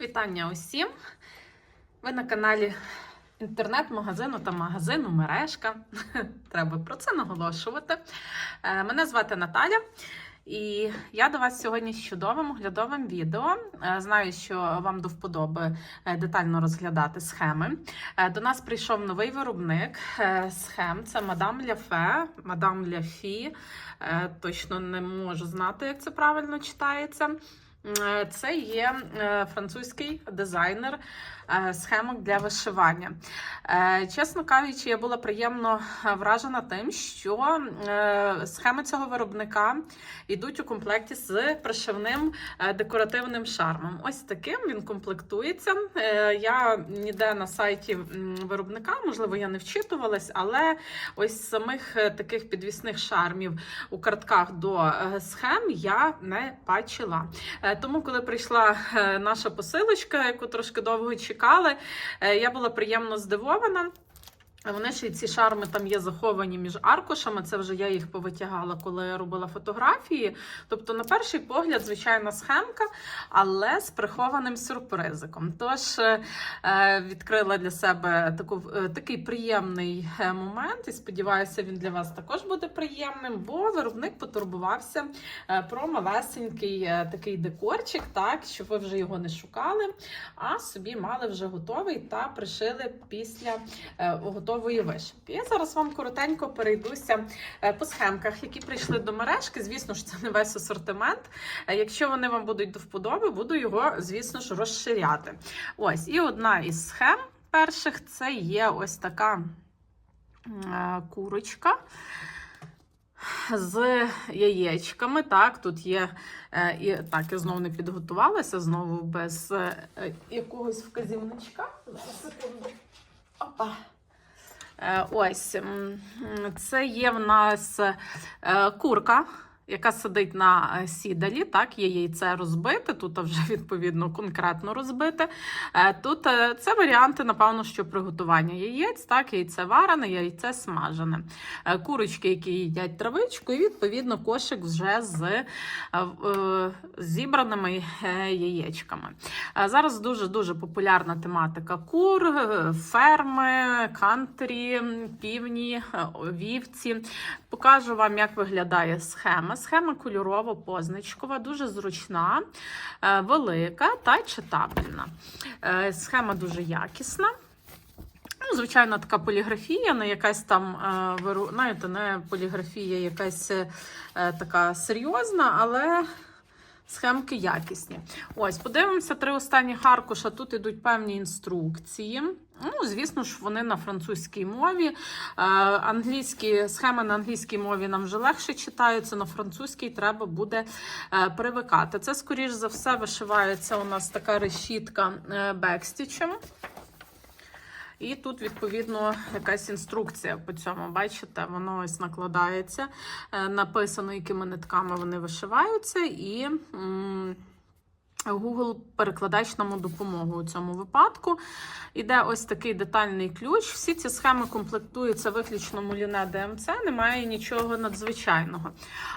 Вітання усім! Ви на каналі інтернет-магазину та магазину Мережка. Треба про це наголошувати. Е, Мене звати Наталя. І я до вас сьогодні з чудовим оглядовим відео. Е, Знаю, що вам до вподоби е, детально розглядати схеми. До нас прийшов новий виробник схем. Це мадам Ляфе, мадам Ляфі. Точно не можу знати, як це правильно читається. Е, Це є е, французький дизайнер схемок для вишивання. Е, Чесно кажучи, я була приємно е, вражена тим, що е, схеми цього виробника йдуть у комплекті з пришивним е, декоративним шармом. Ось таким він комплектується. Е, Я ніде на сайті виробника, можливо, я не вчитувалась, але ось самих е, таких підвісних шармів у картках до е, схем я не бачила. Е, Тому, коли прийшла е, наша посилочка, яку трошки довго чекали, е, я була приємно здивована. Вони ще й ці шарми там є заховані між аркушами. Це вже я їх повитягала, коли я робила фотографії. Тобто, на перший погляд, звичайна схемка, але з прихованим сюрпризиком. Тож е, е, відкрила для себе таку, е, такий приємний момент, і сподіваюся, він для вас також буде приємним, бо виробник потурбувався про малесенький такий декорчик, так, щоб ви вже його не шукали, а собі мали вже готовий та пришили після е, готової вишивки. Я зараз вам коротенько перейдуся е, по схемках, які прийшли до мережки. Звісно ж, це не весь асортимент. Е, Якщо вони вам будуть до вподоби, буду його, звісно ж, розширяти. Ось, і одна із схем перших це є ось така е, курочка. З яєчками, так, тут є, і так, я знову не підготувалася, знову без якогось вказівничка. Зараз, секунду. Опа. Е, Ось це є в нас е, курка, яка сидить на е, сідалі. Так, є яйце розбите. Тут вже відповідно конкретно розбите. Е, Тут е, це варіанти, напевно, що приготування яєць, так, яйце варене, яйце смажене. Курочки, які їдять травичку, і відповідно кошик вже з зібраними яєчками. Зараз дуже дуже популярна тематика кур, ферми, кантрі, півні, вівці. Покажу вам, як виглядає схема. Схема кольорово-позначкова, дуже зручна, е, велика та читабельна. Е, Схема дуже якісна. Ну, звичайно, така поліграфія, не якась там, е, знаєте, не поліграфія якась така серйозна, але схемки якісні. Ось, подивимося, три останні аркуша. Тут ідуть певні інструкції. Ну, звісно ж, вони на французькій мові. Е, англійські схеми на англійській мові нам вже легше читаються, на французькій треба буде е, привикати. Це, скоріш за все, вишивається у нас така решітка е, бекстічем. І тут, відповідно, якась інструкція по цьому. Бачите, воно ось накладається, е, написано, якими нитками вони вишиваються, і Google перекладач нам допомогу у цьому випадку. Іде ось такий детальний ключ. Всі ці схеми комплектуються виключно муліне ДМЦ, немає нічого надзвичайного.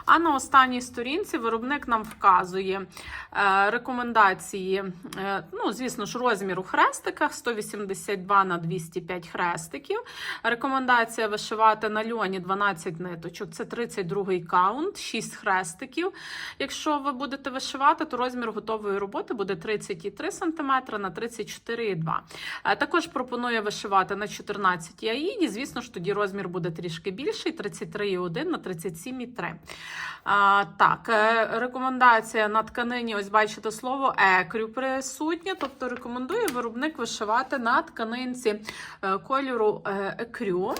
А на останній сторінці виробник нам вказує е, рекомендації, е, ну, звісно ж, розмір у хрестиках 182 на 205 хрестиків. Рекомендація вишивати на льоні 12 ниточок, це 32 каунт, 6 хрестиків. Якщо ви будете вишивати, то розмір готової роботи буде 33 см на 34,2 Е, Також пропонує вишивати на 14 аїді. Звісно ж, тоді розмір буде трішки більший 33,1 на 37,3. А, так, е, рекомендація на тканині, ось бачите слово екрю присутнє, тобто рекомендує виробник вишивати на тканинці е, кольору е, екрю.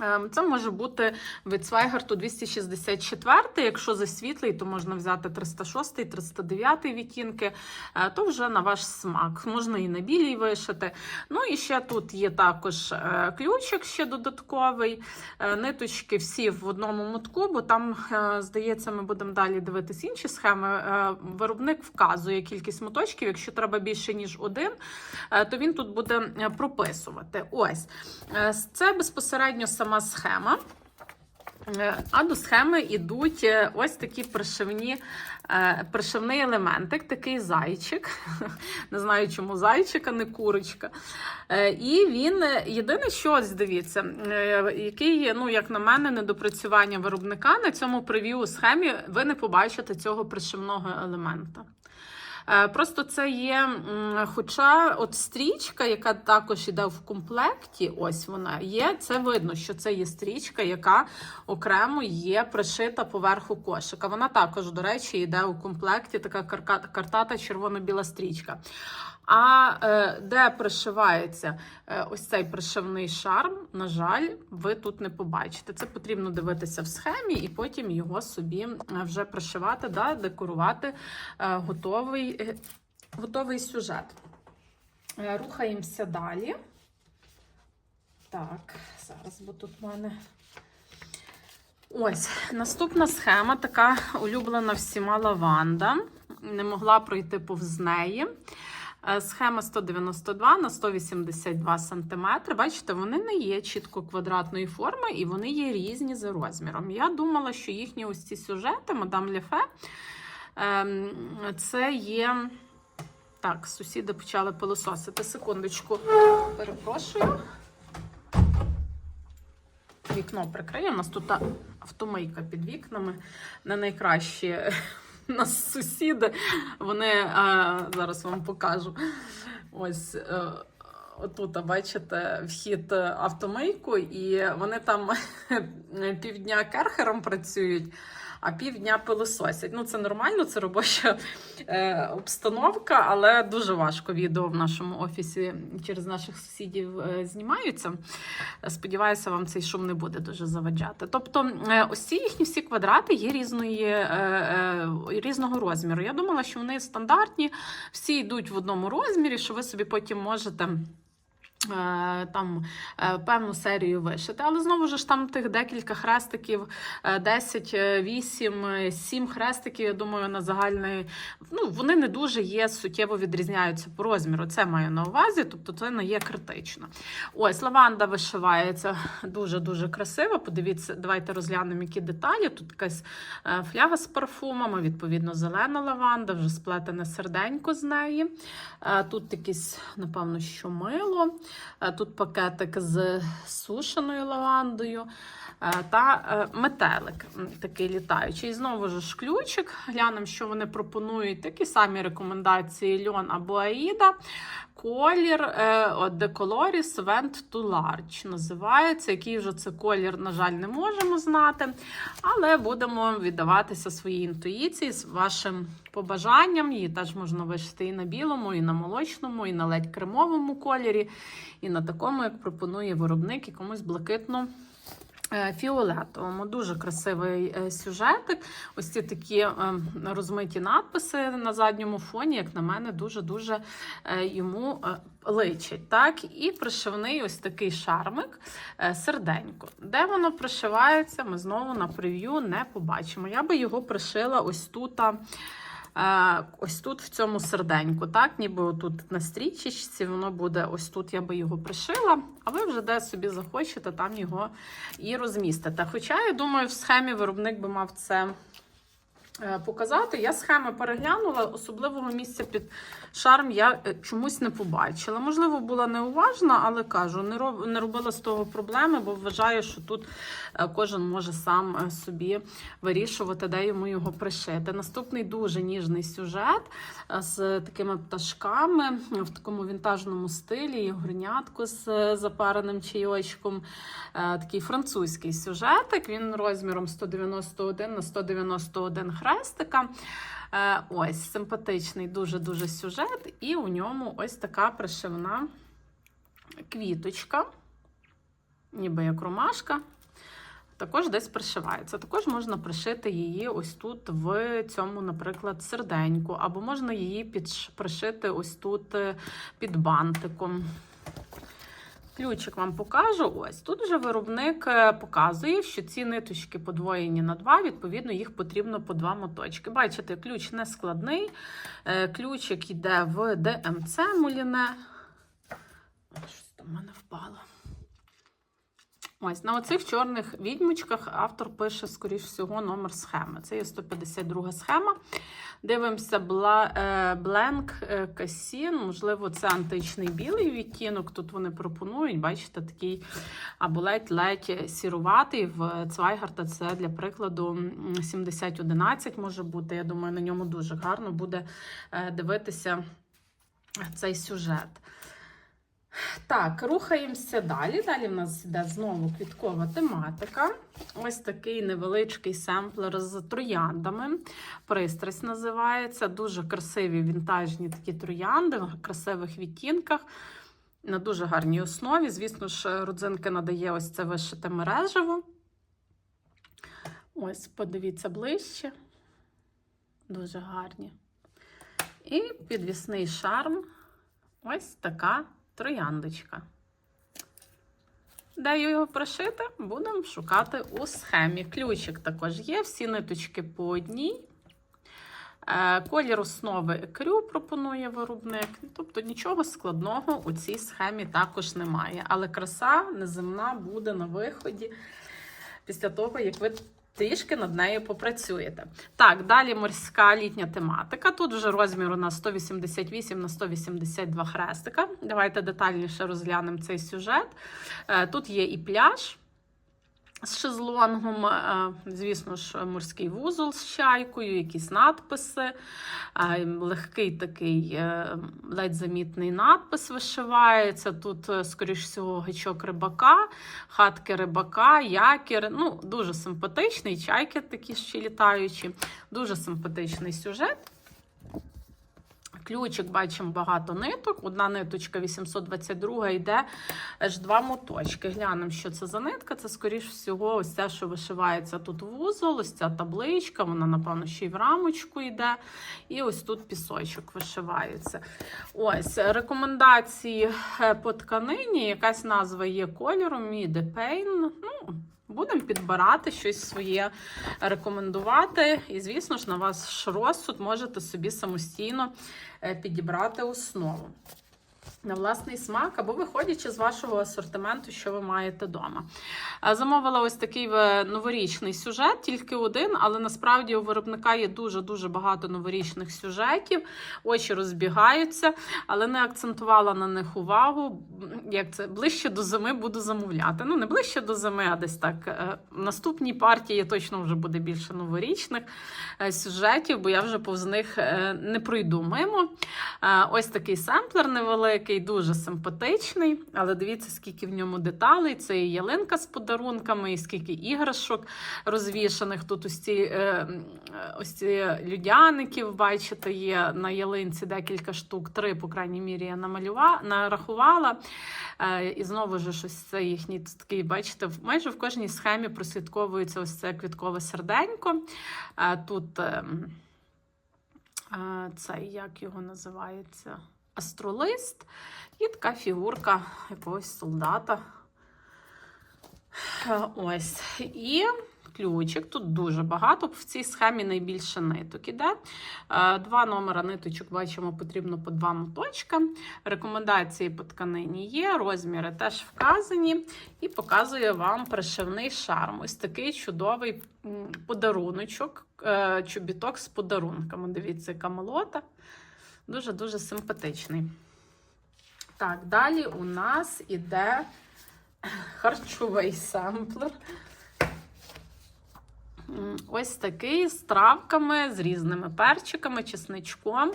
Ем, Це може бути від Свайгарту 264, якщо за світлий, то можна взяти 306, 309 відтінки, е, то вже на ваш смак. Можна і на білій вишити. Ну і ще тут є також е, ключик ще додатковий. Е, Ниточки всі в одному мотку, бо там, здається, ми будемо далі дивитись інші схеми. Виробник вказує кількість моточків. Якщо треба більше, ніж один, то він тут буде прописувати. Ось. Це безпосередньо сама схема. Е, А до схеми йдуть е, ось такі пришивні Е, Пришивний елементик, такий зайчик. Не знаю, чому зайчик, а не курочка. І він єдине, що дивіться, який, ну, як на мене, недопрацювання виробника на цьому прев'ю схемі ви не побачите цього пришивного елемента. Е, Просто це є, хоча от стрічка, яка також іде в комплекті, ось вона є. Це видно, що це є стрічка, яка окремо є пришита поверху кошика. Вона також, до речі, йде у комплекті така картата червоно-біла стрічка. А е, де пришивається е, ось цей пришивний шарм, на жаль, ви тут не побачите. Це потрібно дивитися в схемі і потім його собі е, вже пришивати, да, декорувати готовий, готовий сюжет. Рухаємося далі. Так, зараз, бо тут в мене. Ось наступна схема, така улюблена всіма лаванда. Не могла пройти повз неї. Е, Схема 192 на 182 см. Бачите, вони не є чітко квадратної форми і вони є різні за розміром. Я думала, що їхні ось ці сюжети, мадам Лефе, ем, це є. Так, сусіди почали пилососити. Секундочку, перепрошую. Вікно прикрию. У нас тут автомийка під вікнами. Не найкращі нас сусіди. Вони а, зараз вам покажу. Ось. Е, Отут, бачите, вхід е, автомийку, і вони там півдня керхером працюють, а півдня пилососять. Ну, це нормально, це робоча е, обстановка, але дуже важко відео в нашому офісі через наших сусідів е, знімаються. Сподіваюся, вам цей шум не буде дуже заваджати. Тобто, е, ось їхні всі квадрати є різної, е, е, різного розміру. Я думала, що вони стандартні, всі йдуть в одному розмірі, що ви собі потім можете. Е, Там е, певну серію вишити, але знову ж там тих декілька хрестиків, е, 10, е, 8, е, 7 хрестиків. Я думаю, на загальний ну вони не дуже є суттєво відрізняються по розміру. Це маю на увазі, тобто це не є критично. Ось лаванда вишивається дуже дуже красиво. Подивіться, давайте розглянемо, які деталі. Тут якась е, фляга з парфумами, відповідно, зелена лаванда, вже сплетене серденько з неї. Тут якесь, напевно, що мило. Е, Тут пакетик з сушеною лавандою. е, Та е, метелик такий літаючий. І знову ж ключик. Глянемо, що вони пропонують. Такі самі рекомендації льон або Аїда. Колір The Vent to Large називається. Який вже це колір, на жаль, не можемо знати. Але будемо віддаватися своїй інтуїції з вашим побажанням. Її теж можна вишити і на білому, і на молочному, і на ледь кремовому кольорі, і на такому, як пропонує виробник, якомусь блакитно. Е, Фіолетовому, дуже красивий е, сюжетик. Ось ці такі е, розмиті надписи на задньому фоні, як на мене, дуже-дуже йому личить. Так? І пришивний ось такий шармик, серденько. Де воно пришивається, ми знову на прев'ю не побачимо. Я би його пришила ось тут. Ось тут в цьому серденьку, так, ніби тут на стрічечці, воно буде ось тут, я би його пришила, а ви вже де собі захочете, там його і розмістите. Хоча, я думаю, в схемі виробник би мав це показати. Я схеми переглянула, особливого місця під шарм я е, чомусь не побачила. Можливо, була неуважна, але кажу, не робила з того проблеми, бо вважаю, що тут е, кожен може сам е, собі вирішувати, де йому його пришити. Наступний дуже ніжний сюжет е, з такими пташками в такому вінтажному стилі, горнятку з е, запареним чайочком. Е, Такий французький сюжетик. Він розміром 191 на 191 хрестика. Е, Ось симпатичний, дуже-дуже сюжет, і у ньому ось така пришивна квіточка, ніби як ромашка. Також десь пришивається. Також можна пришити її ось тут, в цьому, наприклад, серденьку, або можна її підш- пришити ось тут е, під бантиком. Ключик вам покажу. Ось тут вже виробник е, показує, що ці ниточки подвоєні на два, відповідно, їх потрібно по два моточки. Бачите, ключ не складний. Е, Ключик йде в ДМЦ муліне. Щось в мене впало. Ось на оцих чорних відьмочках автор пише, скоріш всього, номер схеми. Це є 152 схема. Дивимося е, Blank е. Можливо, це античний білий відтінок. Тут вони пропонують, бачите, такий або ледь-ледь сіруватий. В Цвайгарта це для прикладу м, 7011 може бути. Я думаю, на ньому дуже гарно буде е, дивитися цей сюжет. Так, рухаємося далі. Далі в нас йде знову квіткова тематика. Ось такий невеличкий семплер з трояндами. Пристрасть називається. Дуже красиві вінтажні такі троянди в красивих відтінках. На дуже гарній основі. Звісно ж, родзинки надає ось це вишите мережево. Ось, подивіться ближче. Дуже гарні. І підвісний шарм. Ось така трояндочка. Де його пришити, будемо шукати у схемі. Ключик також є, всі ниточки по одній. Е, Колір основи екрю пропонує виробник. Тобто нічого складного у цій схемі також немає. Але краса неземна буде на виході після того, як ви трішки над нею попрацюєте. Так, далі морська літня тематика. Тут вже розмір у нас 188 на 182 хрестика. Давайте детальніше розглянемо цей сюжет. Е, Тут є і пляж. З шезлонгом, е, звісно ж, морський вузол з чайкою, якісь надписи, легкий такий е, ледь замітний надпис вишивається. Тут, е, скоріш всього, гачок рибака, хатки рибака, якір. Ну, дуже симпатичний, чайки такі ще літаючі, дуже симпатичний сюжет. Ключик бачимо багато ниток. Одна ниточка 822 йде аж два моточки. Глянемо, що це за нитка. Це, скоріш всього, ось те, що вишивається тут вузол, ось ця табличка, вона, напевно, ще й в рамочку йде. І ось тут пісочок вишивається. Ось рекомендації е, по тканині. Якась назва є кольором, Mide Pain. Ну, Будемо підбирати щось своє, рекомендувати. І, звісно ж, на ваш розсуд можете собі самостійно е, підібрати основу на власний смак, або виходячи з вашого асортименту, що ви маєте вдома. Замовила ось такий е, новорічний сюжет, тільки один, але насправді у виробника є дуже-дуже багато новорічних сюжетів, очі розбігаються, але не акцентувала на них увагу. Як це ближче до зими буду замовляти. Ну, не ближче до зими, а десь так. е, В наступній партії точно вже буде більше новорічних е, сюжетів, бо я вже повз них е, не пройду мимо. Е, Ось такий семплер невеликий, дуже симпатичний, але дивіться, скільки в ньому деталей. Це і ялинка з подарунками, і скільки іграшок розвішаних. Тут ось ці, е, ось ці людяників, бачите, є на ялинці декілька штук, три, по крайній мірі, я намалювала, нарахувала. Е, І знову ж ось це їхній такий, бачите, майже в кожній схемі прослідковується ось це квіткове серденько. Е, Тут. ем, цей, як його називається, астролист, і така фігурка якогось солдата. Ось. І ключик. Тут дуже багато. В цій схемі найбільше ниток іде. Е, Два номера ниточок бачимо, потрібно по два моточка. Рекомендації по тканині є, розміри теж вказані. І показую вам пришивний шарм. Ось такий чудовий подаруночок, е, чобіток з подарунками. Дивіться, яка молота. Дуже-дуже симпатичний. Так, далі у нас іде харчовий семплер. Ось такий з травками, з різними перчиками, чесничком,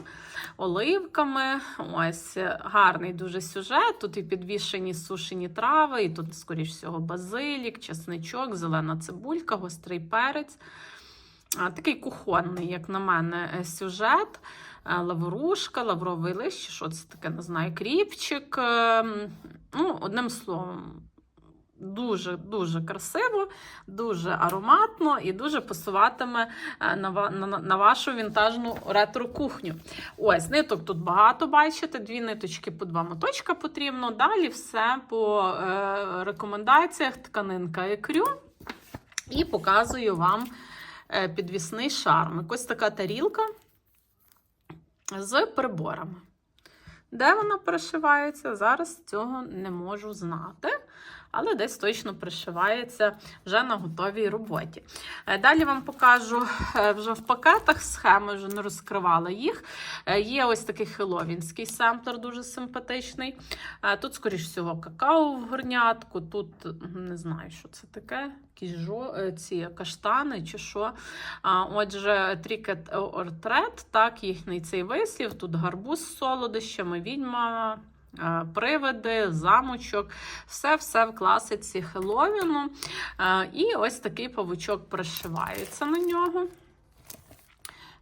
оливками. Ось е, гарний дуже сюжет. Тут і підвішені сушені трави, і тут, скоріш всього, базилік, чесничок, зелена цибулька, гострий перець. Такий кухонний, як на мене, е, сюжет. Е, Лаврушка, лавровий лист, що це таке, не знаю, кріпчик. Ем, Ну, одним словом, дуже дуже красиво, дуже ароматно і дуже пасуватиме е, на, вашу вінтажну ретро-кухню. Ось, ниток тут багато бачите, дві ниточки по два моточка потрібно. Далі все по е, рекомендаціях тканинка екрю. І показую вам е, підвісний шарм. Ось така тарілка з приборами. Де вона перешивається, зараз цього не можу знати. Але десь точно пришивається вже на готовій роботі. Е, Далі вам покажу е, вже в пакетах схеми, вже не розкривала їх. Е, Є ось такий хеловінський семплер, дуже симпатичний. Тут, скоріш всього, какао в горнятку. Тут не знаю, що це таке. Жо... ці каштани чи що. Отже, Трікет Ортрет, так, їхній цей вислів. Тут гарбуз з солодощами, відьма. Е, Привиди, замочок, все-все в класиці Хеловіну. Е, І ось такий павучок пришивається на нього.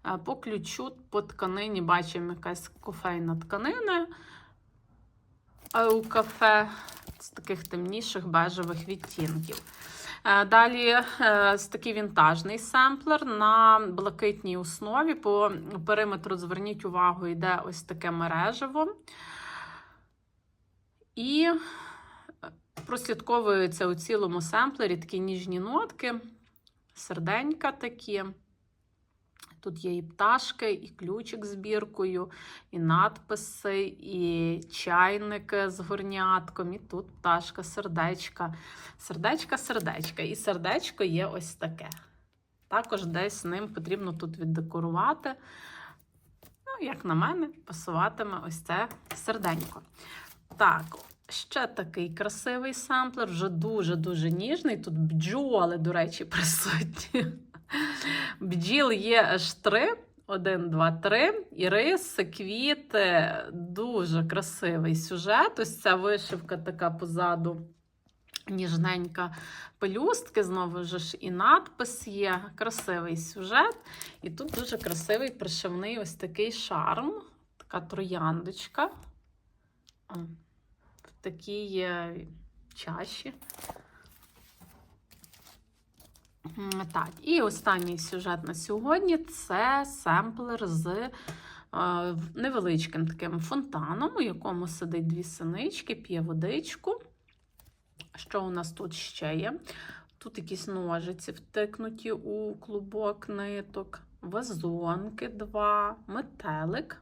Е, По ключу, по тканині бачимо якась кофейна тканина е, у кафе з таких темніших бежевих відтінків. Далі такий вінтажний семплер на блакитній основі. По периметру зверніть увагу, йде ось таке мережево. І е, прослідковуються у цілому семплері такі ніжні нотки, серденька такі. Тут є і пташки, і ключик з біркою, і надписи, і чайник з горнятком, і тут пташка, сердечка. Сердечка, сердечка. І сердечко є ось таке. Також десь ним потрібно тут віддекорувати. Ну, як на мене, пасуватиме ось це серденько. Так, ще такий красивий самплер, вже дуже-дуже ніжний. Тут бджоли, до речі, присутні. Бджіл є аж три. Один, два, три. Іриси, квіти. Дуже красивий сюжет. Ось ця вишивка така позаду. Ніжненька пелюстки, знову ж і надпис є. Красивий сюжет. І тут дуже красивий пришивний ось такий шарм, така трояндочка. В такій чаші. Так, і останній сюжет на сьогодні це семплер з е, невеличким таким фонтаном, у якому сидить дві синички, п'є водичку. Що у нас тут ще є? Тут якісь ножиці втикнуті у клубок ниток, вазонки два, метелик.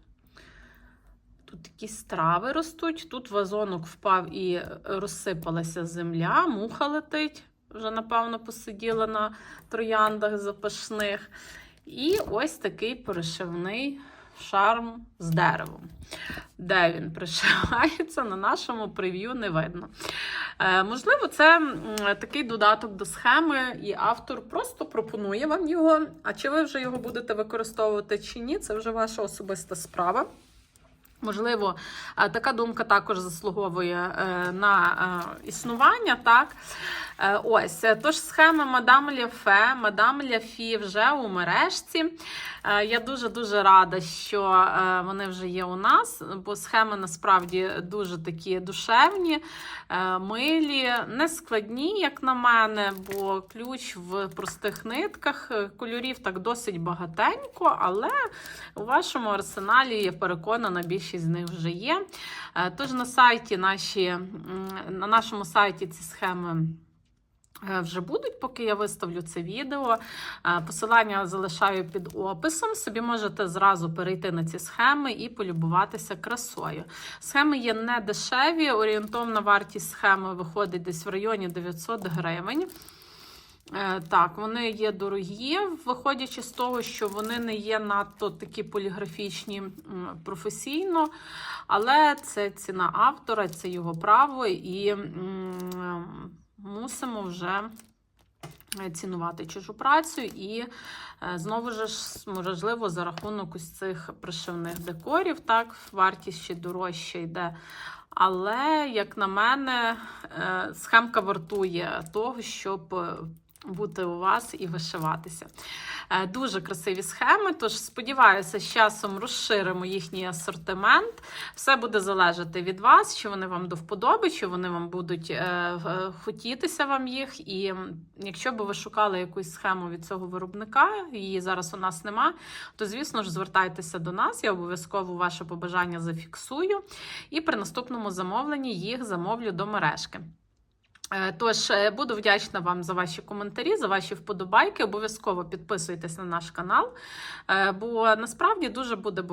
Тут якісь трави ростуть. Тут вазонок впав і розсипалася земля, муха летить. Вже, напевно, посиділа на трояндах запашних. І ось такий перешивний шарм з деревом. Де він пришивається, на нашому прев'ю не видно. Е, можливо, це такий додаток до схеми, і автор просто пропонує вам його. А чи ви вже його будете використовувати чи ні, це вже ваша особиста справа. Можливо, е, така думка також заслуговує е, на е, існування, так? Ось, тож схеми Мадам Ляфе, Мадам Ляфі вже у мережці. Я дуже-дуже рада, що вони вже є у нас, бо схеми насправді дуже такі душевні, милі, не складні, як на мене, бо ключ в простих нитках, кольорів так досить багатенько, але у вашому арсеналі, я переконана, більшість з них вже є. Е, Тож на сайті наші, на нашому сайті ці схеми. е, Вже будуть, поки я виставлю це відео. Е, Посилання залишаю під описом. Собі можете зразу перейти на ці схеми і полюбуватися красою. Схеми є не дешеві. Орієнтовна вартість схеми виходить десь в районі 900 гривень. Е, Так, вони є дорогі, виходячи з того, що вони не є надто такі поліграфічні професійно, але це ціна автора, це його право, і мусимо вже цінувати чужу працю. І е, знову ж, можливо, за рахунок ось цих пришивних декорів, так, вартість ще дорожче йде. Але, як на мене, е, схемка вартує того, щоб бути у вас і вишиватися. Е, Дуже красиві схеми. Тож сподіваюся, з часом розширимо їхній асортимент. Все буде залежати від вас, чи вони вам до вподоби, чи вони вам будуть е, е, хотітися вам їх. І якщо би ви шукали якусь схему від цього виробника, її зараз у нас нема, то звісно ж звертайтеся до нас. Я обов'язково ваше побажання зафіксую. І при наступному замовленні їх замовлю до мережки. Е, Тож е, буду вдячна вам за ваші коментарі, за ваші вподобайки. Обов'язково підписуйтесь на наш канал, е, бо насправді дуже буде,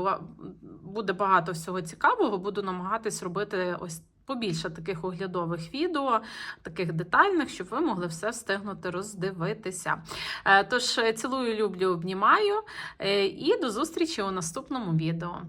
буде багато всього цікавого. Буду намагатись робити ось побільше таких оглядових відео, таких детальних, щоб ви могли все встигнути роздивитися. Тож цілую, люблю, обнімаю і до зустрічі у наступному відео.